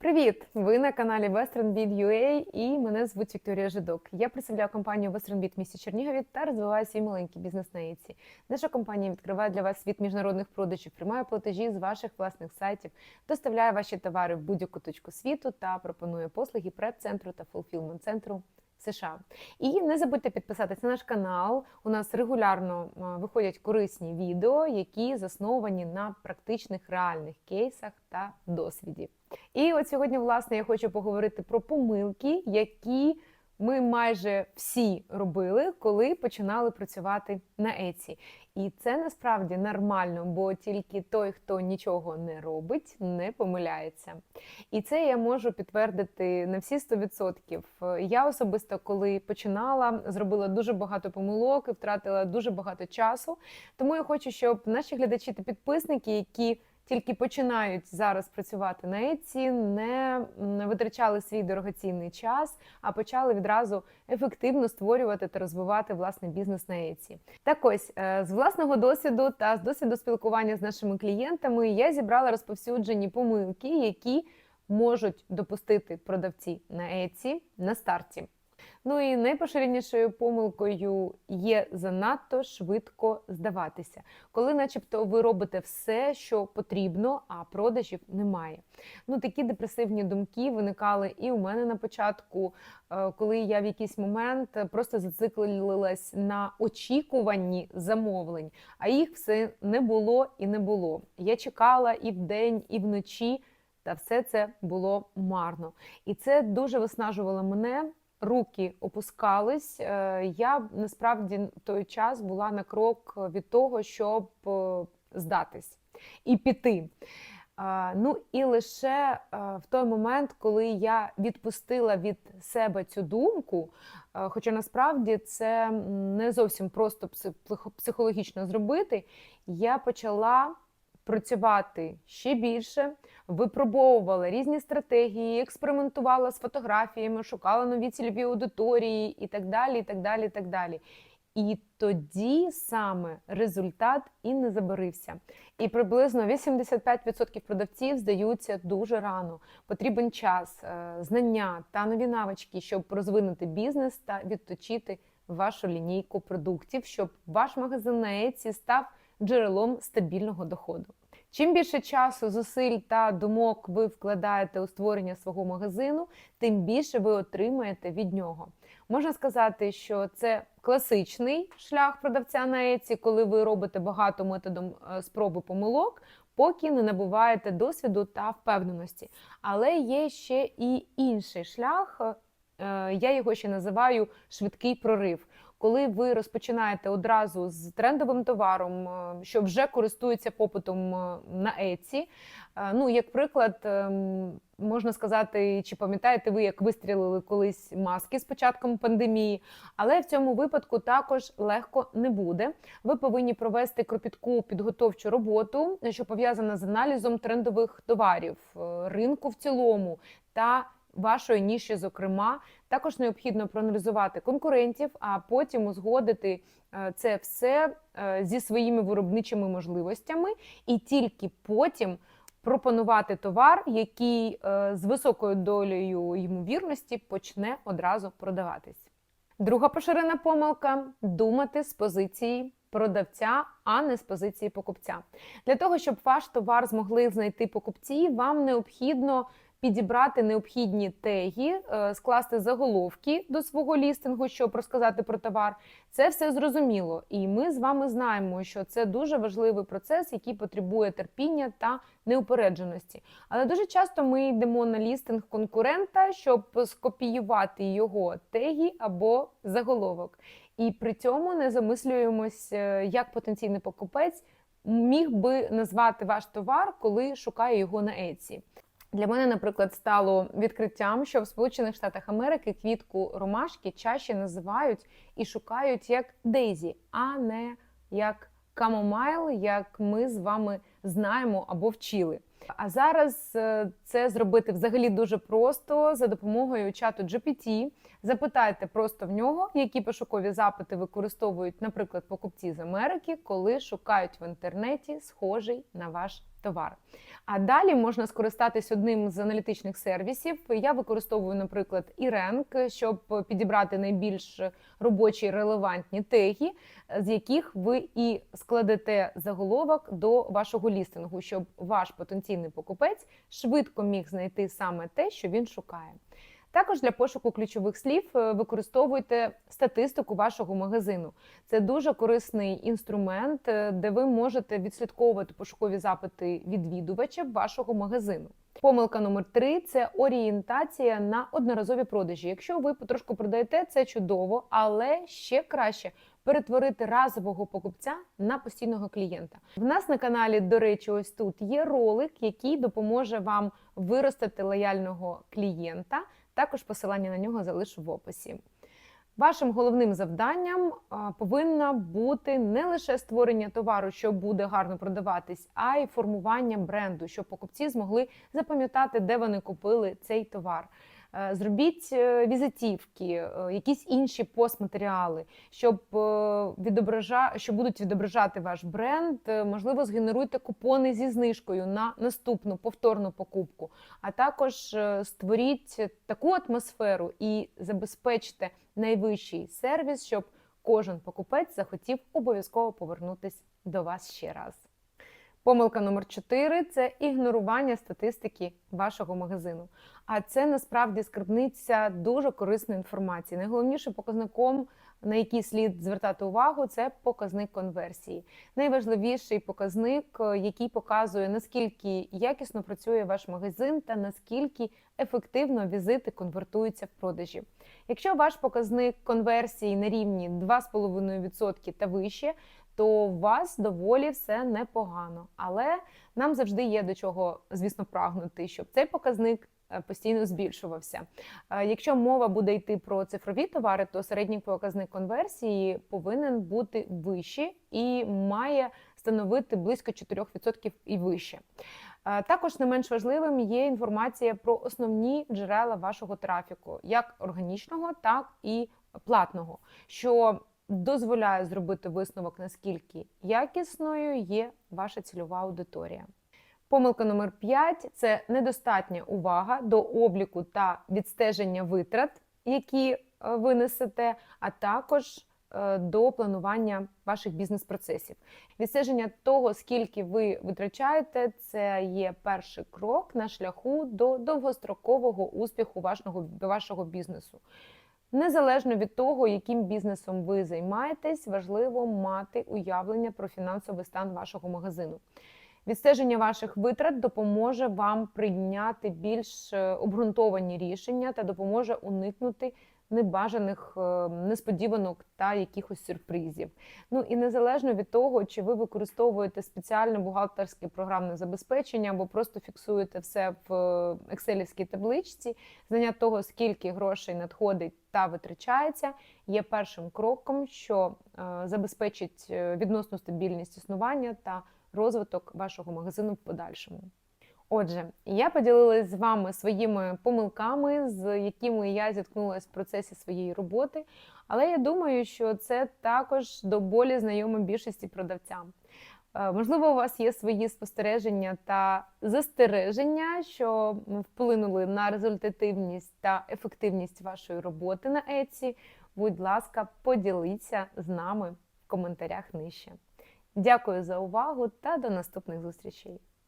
Привіт! Ви на каналі WesternBeat.ua і мене звуть Вікторія Жидок. Я представляю компанію WesternBeat в місті Чернігові та розвиваю свій маленький бізнес на ІЦі. Наша компанія відкриває для вас світ міжнародних продажів, приймає платежі з ваших власних сайтів, доставляє ваші товари в будь-яку точку світу та пропонує послуги преп-центру та фулфілмент-центру США. І не забудьте підписатися на наш канал. У нас регулярно е, виходять корисні відео, які засновані на практичних реальних кейсах та досвіді. І от сьогодні, власне, я хочу поговорити про помилки, які ми майже всі робили, коли починали працювати на Еці. І це насправді нормально, бо тільки той, хто нічого не робить, не помиляється. І це я можу підтвердити на всі 100%. Я особисто, коли починала, зробила дуже багато помилок і втратила дуже багато часу. Тому я хочу, щоб наші глядачі та підписники, які тільки починають зараз працювати на Еці, не витрачали свій дорогоцінний час, а почали відразу ефективно створювати та розвивати власний бізнес на Еці. Так ось е, з власного досвіду та з досвіду спілкування з нашими клієнтами я зібрала розповсюджені помилки, які можуть допустити продавці на Еці на старті. Ну і найпоширенішою помилкою є занадто швидко здаватися, коли, начебто, ви робите все, що потрібно, а продажів немає. Ну такі депресивні думки виникали і у мене на початку, е, коли я в якийсь момент просто зациклилась на очікуванні замовлень, а їх все не було і не було. Я чекала і вдень, і вночі. Та все це було марно, і це дуже виснажувало мене руки опускались. Е, я насправді той час була на крок від того, щоб е, здатись і піти. Е, ну і лише в той момент, коли я відпустила від себе цю думку, хоча насправді це не зовсім просто психологічно зробити, я почала працювати ще більше, випробовувала різні стратегії, експериментувала з фотографіями, шукала нові цільові аудиторії і так далі. І так далі, і так далі. І тоді саме результат і не забарився. І приблизно 85% продавців здаються дуже рано. Потрібен час, е, знання та нові навички, щоб розвинути бізнес та відточити вашу лінійку продуктів, щоб ваш магазин на Etsy став джерелом стабільного доходу. Чим більше часу, зусиль та думок ви вкладаєте у створення свого магазину, тим більше ви отримаєте від нього. Можна сказати, що це класичний шлях продавця на Еці, коли ви робите багато методом е, спроби помилок, поки не набуваєте досвіду та впевненості. Але є ще і інший шлях, е, я його ще називаю швидкий прорив коли ви розпочинаєте одразу з трендовим товаром, е, що вже користується попитом е, на Еці. Е, ну, як приклад, можна сказати, чи пам'ятаєте ви, як вистрілили колись маски з початком пандемії, але в цьому випадку також легко не буде. Ви повинні провести кропітку підготовчу роботу, що пов'язана з аналізом трендових товарів, ринку в цілому та вашої ніші, зокрема, також необхідно проаналізувати конкурентів, а потім узгодити е, це все е, зі своїми виробничими можливостями, і тільки потім пропонувати товар, який е, з високою долею ймовірності почне одразу продаватись. Друга поширена помилка думати з позиції. Продавця, а не з позиції покупця. Для того, щоб ваш товар змогли знайти покупці, вам необхідно підібрати необхідні теги, е, скласти заголовки до свого лістингу, щоб розказати про товар. Це все зрозуміло, і ми з вами знаємо, що це дуже важливий процес, який потребує терпіння та неупередженості. Але дуже часто ми йдемо на лістинг конкурента, щоб скопіювати його теги або заголовок. І при цьому не замислюємось, е, як потенційний покупець міг би назвати ваш товар, коли шукає його на Еці. Для мене, наприклад, стало відкриттям, що в Сполучених Штатах Америки квітку ромашки чаще називають і шукають як Дейзі, а не як камомайл, як ми з вами знаємо або вчили. А зараз е, це зробити взагалі дуже просто за допомогою чату GPT. Запитайте просто в нього, які пошукові запити використовують, наприклад, покупці з Америки, коли шукають в інтернеті схожий на ваш товар. А далі можна скористатись одним з аналітичних сервісів. Я використовую, наприклад, Іренк, щоб підібрати найбільш робочі релевантні теги, з яких ви і складете заголовок до вашого лістингу, щоб ваш потенційний покупець швидко міг знайти саме те, що він шукає. Також для пошуку ключових слів е, використовуйте статистику вашого магазину. Це дуже корисний інструмент, е, де ви можете відслідковувати пошукові запити відвідувачів вашого магазину. Помилка номер три це орієнтація на одноразові продажі. Якщо ви потрошку продаєте, це чудово, але ще краще перетворити разового покупця на постійного клієнта. В нас на каналі, до речі, ось тут є ролик, який допоможе вам виростити лояльного клієнта. Також посилання на нього залишу в описі. Вашим головним завданням повинно бути не лише створення товару, що буде гарно продаватись, а й формування бренду, щоб покупці змогли запам'ятати, де вони купили цей товар. Е, зробіть е, візитівки, е, якісь інші постматеріали, щоб відобража... що будуть відображати ваш бренд. Можливо, згенеруйте купони зі знижкою на наступну повторну покупку, а також створіть таку атмосферу і забезпечте найвищий сервіс, щоб кожен покупець захотів обов'язково повернутись до вас ще раз. Помилка номер 4 це ігнорування статистики вашого магазину. А це насправді скарбниця дуже корисної інформації. Найголовнішим показником, на який слід звертати увагу, це показник конверсії. Найважливіший показник, який показує наскільки якісно працює ваш магазин та наскільки ефективно візити конвертуються в продажі. Якщо ваш показник конверсії на рівні 2,5% та вище, то у вас доволі все непогано. Але нам завжди є до чого, звісно, прагнути, щоб цей показник. Е, постійно збільшувався. Е, якщо мова буде йти про цифрові товари, то середній показник конверсії повинен бути вищий і має становити близько 4% і вище. Е, також не менш важливим є інформація про основні джерела вашого трафіку, як органічного, так і платного. що дозволяє зробити висновок, наскільки якісною є ваша цільова аудиторія. Помилка номер 5 це недостатня увага до обліку та відстеження витрат, які е, ви несете, а також е, до планування ваших бізнес-процесів. Відстеження того, скільки ви витрачаєте, це є перший крок на шляху до довгострокового успіху вашого, вашого бізнесу. Незалежно від того, яким бізнесом ви займаєтесь, важливо мати уявлення про фінансовий стан вашого магазину. Відстеження ваших витрат допоможе вам прийняти більш е, обґрунтовані рішення та допоможе уникнути небажаних е, несподіванок та якихось сюрпризів. Ну і незалежно від того, чи ви використовуєте спеціальне бухгалтерське програмне забезпечення або просто фіксуєте все в екселівській табличці, знання того, скільки грошей надходить та витрачається, є першим кроком, що е, забезпечить е, відносну стабільність існування та розвиток вашого магазину в подальшому. Отже, я поділилась з вами своїми помилками, з якими я зіткнулася в процесі своєї роботи. Але я думаю, що це також до болі знайомо більшості продавцям. Е, можливо, у вас є свої спостереження та застереження, що вплинули на результативність та ефективність вашої роботи на Etsy. Будь ласка, поділіться з нами в коментарях нижче. Дякую за увагу та до наступних зустрічей!